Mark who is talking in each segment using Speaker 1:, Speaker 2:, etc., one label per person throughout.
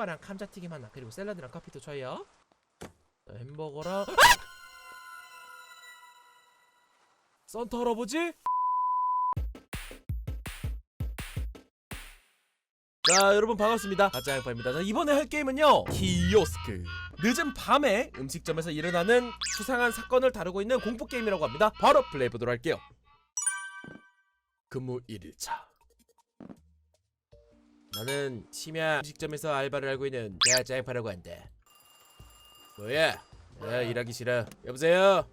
Speaker 1: 햄버거랑 감자튀김 하나 그리고 샐러드랑 커피도 줘요. 자, 햄버거랑 아! 산타 할아버지? 자 여러분 반갑습니다. 가짜양파입니다. 자, 이번에 할 게임은요 키오스크. 늦은 밤에 음식점에서 일어나는 수상한 사건을 다루고 있는 공포 게임이라고 합니다. 바로 플레이해보도록 할게요. 근무 1일차 나는 심야 음식점에서 알바를 하고 있는 가짜양파라고 한다. 뭐야? 야 일하기 싫어. 여보세요?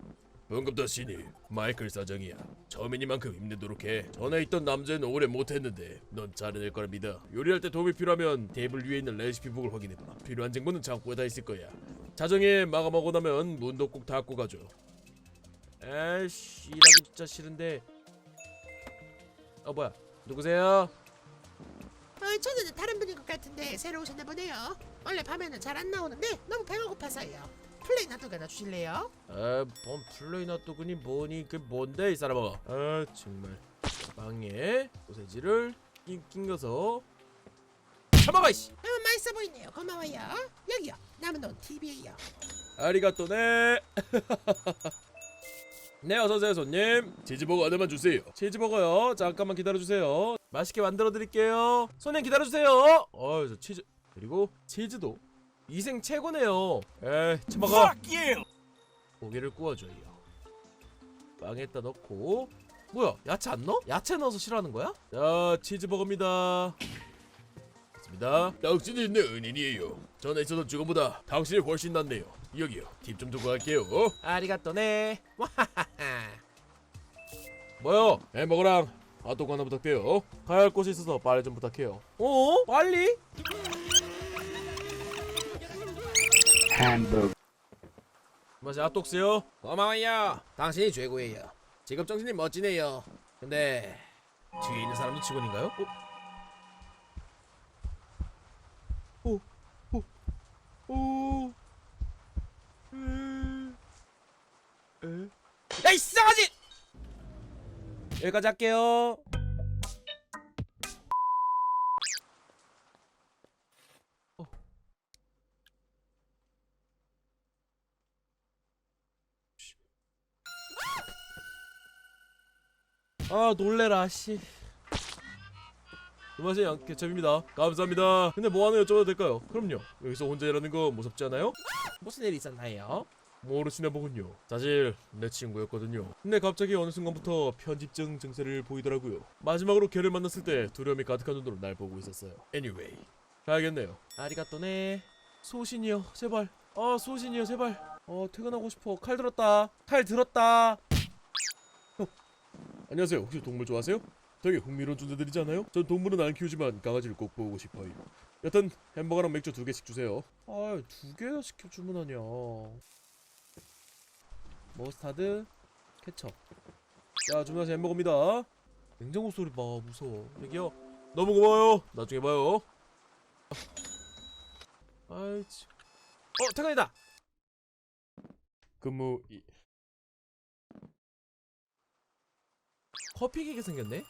Speaker 2: 반갑다 신이. 마이클 사장이야. 처음이니만큼 힘내도록 해. 전에 있던 남자는 오래 못했는데 넌 잘해낼 거라 믿어. 요리할 때 도움이 필요하면 테이블 위에 있는 레시피북을 확인해봐. 필요한 정보는 창고에 다 있을 거야. 자정에 마감하고 나면 문도 꼭 닫고 가줘.
Speaker 1: 에이씨 일하기 진짜 싫은데. 어 뭐야? 누구세요?
Speaker 3: 어, 저는 다른 분인 것 같은데 새로 오셨나 보네요. 원래 밤에는 잘 안 나오는데 너무 배가 고파서요. 플레이 놔두거나 주실래요?
Speaker 1: 아뭔 플레이 놔두그니 뭐니 그 뭔데 이 사람아 아 정말 방에 소세지를 낑, 낑겨서 참아가 이씨
Speaker 3: 어, 맛있어 보이네요. 고마워요. 여기요. 남은 돈 TV에요.
Speaker 1: 아리가또네 네 어서오세요 손님
Speaker 2: 치즈버거 하나만 주세요
Speaker 1: 치즈버거요 잠깐만 기다려주세요 맛있게 만들어 드릴게요. 손님 기다려주세요. 어저 치즈 그리고 치즈도 이생 최고네요. 에이 치먹어 고기를 구워줘요 빵에다 넣고. 뭐야 야채 안 넣어? 야채 넣어서 싫어하는 거야? 자 치즈버거입니다.
Speaker 2: 맞습니다. 당신이 내 은인이에요. 전에 있었던 직원보다 당신이 훨씬 낫네요. 여기요 팁 좀 두고 갈게요.
Speaker 1: 아리가또네. 와하하하. 뭐요?
Speaker 2: 햄버거랑 핫도그 하나 부탁해요
Speaker 1: 가야 할 곳이 있어서 빨리 좀 부탁해요 어? 빨리? 맛이 핫도그요? 고마워요 당신이 최고예요 직업 정신이 멋지네요 근데 뒤에 있는 사람도 직원인가요? 어? 오, 오, 오, 음, 에? 야이 싸가지! 여기까지 할게요 어. 아 놀래라 씨 안녕하세요 양케첩입니다 감사합니다 근데 뭐 하나 여쭤봐도 될까요? 그럼요 여기서 혼자 일하는 거 무섭지 않아요? 무슨 일 있었나요? 모르시나 보군요. 사실 내 친구였거든요. 근데 갑자기 어느 순간부터 편집증 증세를 보이더라고요. 마지막으로 걔를 만났을 때 두려움이 가득한 눈으로 날 보고 있었어요.
Speaker 2: Anyway.
Speaker 1: 가야겠네요. 아리가또네. 소신이요 제발. 아 소신이요 제발. 어 퇴근하고 싶어. 칼 들었다. 칼 들었다.
Speaker 2: 어, 안녕하세요. 혹시 동물 좋아하세요? 되게 흥미로운 존재들이잖아요. 전 동물은 안 키우지만 강아지를 꼭 보고 싶어요. 여튼 햄버거랑 맥주 두 개씩 주세요.
Speaker 1: 아두 개나 시켜 주문하냐 머스타드 케첩. 자 주문하신 햄버거입니다. 냉장고 소리 봐 무서워. 여기요. 너무 고마워요. 나중에 봐요. 아이 참. 어 퇴근이다!
Speaker 2: 근무 이...
Speaker 1: 커피 기계 생겼네?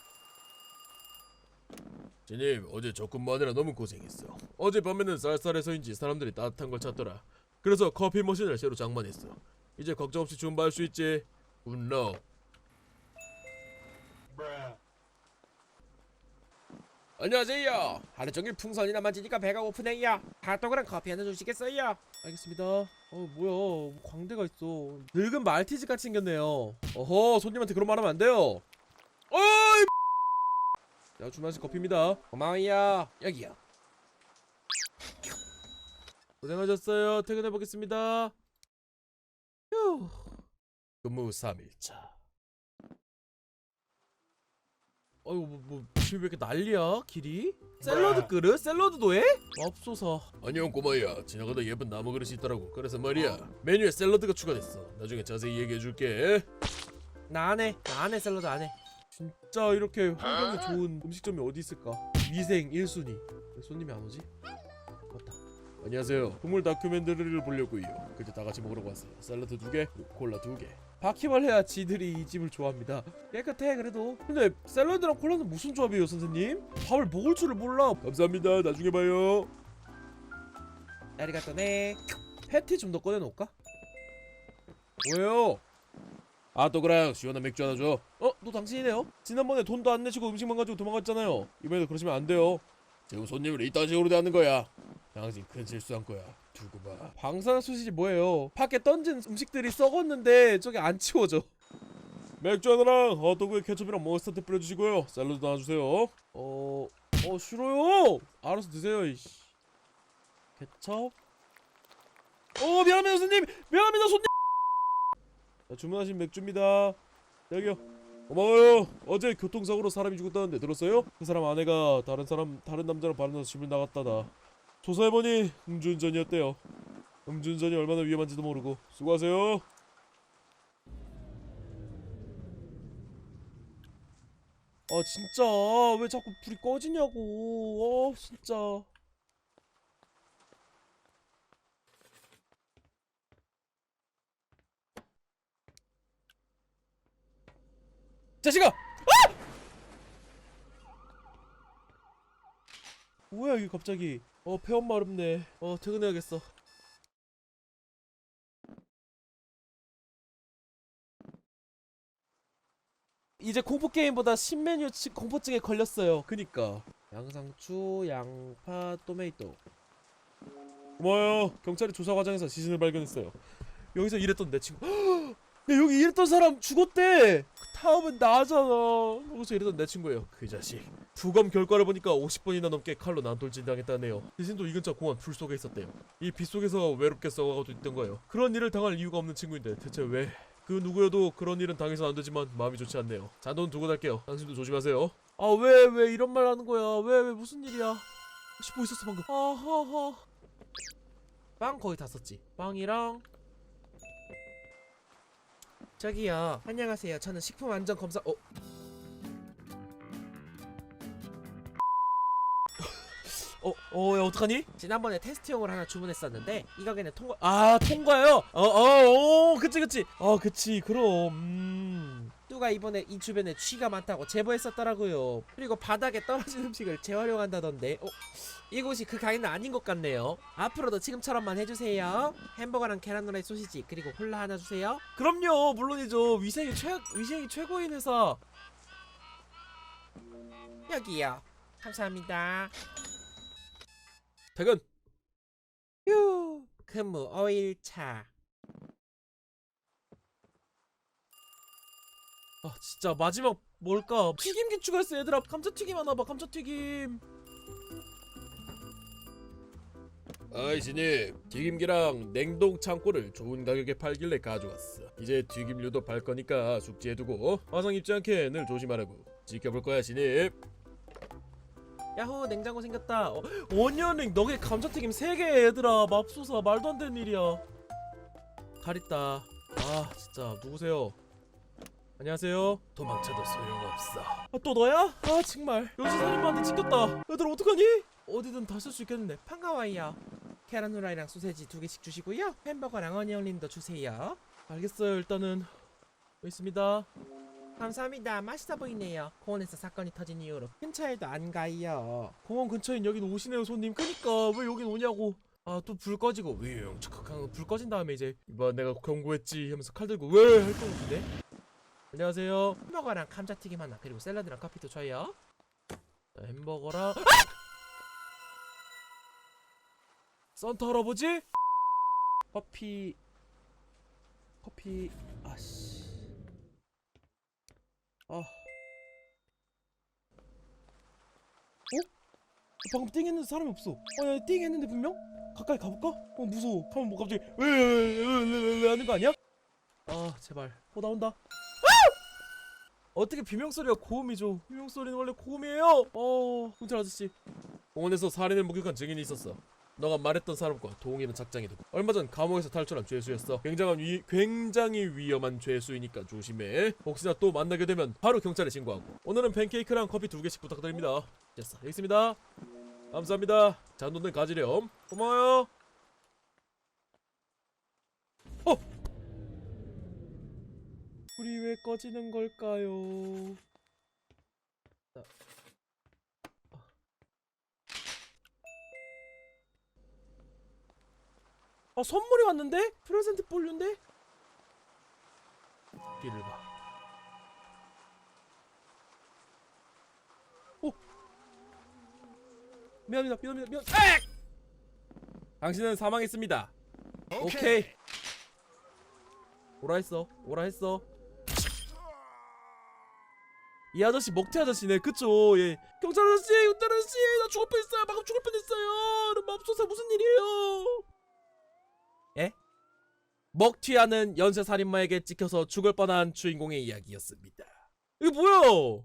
Speaker 2: 제님 어제 적근무하느라 너무 고생했어. 어제 밤에는 쌀쌀해서인지 사람들이 따뜻한 걸 찾더라. 그래서 커피 머신을 새로 장만했어 이제 걱정 없이 주문받을 수 있지 운러 안녕하세요 하루 종일 풍선이나 만지니까 배가 고프네요 핫도그랑 커피 하나 주시겠어요?
Speaker 1: 알겠습니다. 어 뭐야 광대가 있어. 늙은 말티즈 같이 생겼네요. 어허 손님한테 그런 말하면 안 돼요. 어이. 자 주문하신 커피입니다. 고마워요. 여기요. 고생하셨어요. 퇴근해 보겠습니다. 휴.
Speaker 2: 근무 3일차
Speaker 1: 어이구 뭐, 뭐 지금 왜 이렇게 난리야 길이? 샐러드 그릇? 샐러드도 해? 맙소사.
Speaker 2: 안녕 꼬마야 지나가다 예쁜 나무 그릇이 있더라고 그래서 말이야 메뉴에 샐러드가 추가됐어 나중에 자세히 얘기해줄게
Speaker 1: 나 안 해. 나 안해 샐러드 안 해. 진짜 이렇게 환경이 좋은 음식점이 어디 있을까? 위생 1순위. 왜 손님이 안 오지?
Speaker 2: 안녕하세요 동물 다큐멘터리를 보려고요 그때 다 같이 먹으러 왔어요 샐러드 두 개 콜라 두 개
Speaker 1: 바퀴벌 해야 지들이 이 집을 좋아합니다. 깨끗해 그래도. 근데 샐러드랑 콜라는 무슨 조합이에요 선생님? 밥을 먹을 줄을 몰라.
Speaker 2: 감사합니다 나중에 봐요
Speaker 3: 아리가또네.
Speaker 1: 패티 좀 더 꺼내놓을까? 뭐예요?
Speaker 2: 아 또 그랑 시원한 맥주 하나 줘
Speaker 1: 어? 또 당신이네요? 지난번에 돈도 안 내시고 음식만 가지고 도망갔잖아요 이번에도 그러시면 안 돼요
Speaker 2: 지금 손님을 이딴 식으로 대하는 거야 당신 큰 실수한 거야. 두고 봐.
Speaker 1: 방사수시지 뭐예요? 밖에 던진 음식들이 썩었는데 저기 안 치워져. 맥주 하나랑 핫도그에 케첩이랑 머스타드 뿌려주시고요. 샐러드 하나 주세요. 어... 어 싫어요! 알아서 드세요 이씨. 케첩? 어 미안합니다 손님! 미안합니다 손님! 자, 주문하신 맥주입니다. 여기요. 고마워요. 어제 교통사고로 사람이 죽었다는데 들었어요? 그 사람 아내가 다른 사람 다른 남자랑 바람나서 집을 나갔다다 조사해보니 음주운전이었대요. 음주운전이 얼마나 위험한지도 모르고 수고하세요. 아 진짜? 왜 자꾸 불이 꺼지냐고. 어 진짜. 자식아! 아! 뭐야 이게 갑자기? 어 폐업 마렵네. 어 퇴근해야겠어. 이제 공포 게임보다 신메뉴 치- 공포증에 걸렸어요. 그니까. 양상추 양파 토메이토. 고마워요. 경찰이 조사 과정에서 시신을 발견했어요. 여기서 일했던 내 친구. 야 여기 일했던 사람 죽었대! 다음은 나잖아. 여기서 일했던 내 친구예요 그 자식 부검 결과를 보니까 50번이나 넘게 칼로 난돌진당했다네요. 대신 또이 근처 공원 불 속에 있었대요. 이 빛 속에서 외롭게 썩어가고 있던 거예요. 그런 일을 당할 이유가 없는 친구인데 대체 왜? 그 누구여도 그런 일은 당해서 안 되지만 마음이 좋지 않네요. 잔돈 두고 갈게요. 당신도 조심하세요. 아 왜 왜 이런 말 하는 거야? 왜 왜 무슨 일이야? 혹시 뭐 있었어 방금? 아하하. 빵 거의 다 썼지. 빵이랑
Speaker 3: 저기요. 안녕하세요. 저는 식품 안전 검사. 어,
Speaker 1: 어, 어, 야, 어떡하니?
Speaker 3: 지난번에 테스트용을 하나 주문했었는데 이 가게는 통과.
Speaker 1: 아, 통과요? 어, 어, 어, 그치, 그치. 아, 그치, 그럼. 음.
Speaker 3: 누가 이번에 이 주변에 쥐가 많다고 제보했었더라고요. 그리고 바닥에 떨어진 음식을 재활용한다던데. 어, 이곳이 그 가게는 아닌 것 같네요. 앞으로도 지금처럼만 해주세요. 햄버거랑 계란 후라이 소시지 그리고 콜라 하나 주세요.
Speaker 1: 그럼요, 물론이죠. 위생이 최, 위생이 최고인 회사.
Speaker 3: 여기요. 감사합니다.
Speaker 1: 퇴근.
Speaker 3: 휴. 근무 5일차.
Speaker 1: 아, 진짜 마지막 뭘까? 튀김기 추가했어, 얘들아. 감자튀김 하나 봐, 감자튀김.
Speaker 2: 아이 신입 튀김기랑 냉동 창고를 좋은 가격에 팔길래 가져왔어 이제 튀김류도 팔 거니까 숙지해두고 화상 입지 않게 늘 조심하라고 지켜볼 거야 신입
Speaker 1: 야호, 냉장고 생겼다. 어, 원년링 너게 감자튀김 3개, 얘들아. 맙소사, 말도 안 되는 일이야. 가리다. 아, 진짜, 누구세요? 안녕하세요.
Speaker 2: 도망쳐도 소용없어
Speaker 1: 아, 또 너야? 아 정말 여신 살인마한테 찍혔다 얘들아 어떡하니? 어디든 다 쓸 수 있겠는데
Speaker 3: 반가워요. 계란 후라이랑 소세지 두 개씩 주시고요. 햄버거랑 어니언링도 주세요.
Speaker 1: 알겠어요 일단은 있습니다
Speaker 3: 감사합니다. 맛있어 보이네요. 공원에서 사건이 터진 이후로. 근처에도 안 가요.
Speaker 1: 공원 근처인 여긴 오시네요 손님. 그니까 왜 여긴 오냐고. 아 또 불 꺼지고. 위용 착각한 불 꺼진 다음에 이제 이봐 내가 경고했지 하면서 칼 들고 왜할거 같은데? 안녕하세요.
Speaker 3: 햄버거랑 감자튀김 하나 그리고 샐러드랑 커피도 줘요.
Speaker 1: 자, 햄버거랑 산타 할아버지? 커피 커피 아씨 아 어? 방금 띵 했는데 사람이 없어 어 야 띵 했는데 분명 가까이 가볼까? 어 무서워 가면 뭐 갑자기 왜왜왜왜 하는 거 아니야? 아 제발 어 나온다 어떻게 비명소리가 고음이죠? 비명소리는 원래 고음이에요. 어, 경찰 아저씨. 공원에서 살인을 목격한 증인이 있었어. 너가 말했던 사람과 동일한 작장이 되고 얼마 전 감옥에서 탈출한 죄수였어. 굉장한 위, 굉장히 위험한 죄수이니까 조심해. 혹시나 또 만나게 되면 바로 경찰에 신고하고. 오늘은 팬케이크랑 커피 두 개씩 부탁드립니다. 됐어, 여기 있습니다. 감사합니다. 잔돈은 가지렴. 고마워요. 어, 불이 왜 꺼지는 걸까요? 자. 아 선물이 왔는데? 프레젠트 볼류인데? 길을 봐. 오. 미안합니다. 미안합니다. 미안. 액! 당신은 사망했습니다. 오케이. 오라 했어. 오라 했어. 이 아저씨 먹튀 아저씨네 그쵸 예 경찰 아저씨 경찰 아저씨 나 죽을 뻔했어요 방금 죽을 뻔했어요 맙소사 무슨 일이에요 예? 먹튀하는 연쇄살인마에게 찍혀서 죽을 뻔한 주인공의 이야기였습니다 이게 뭐야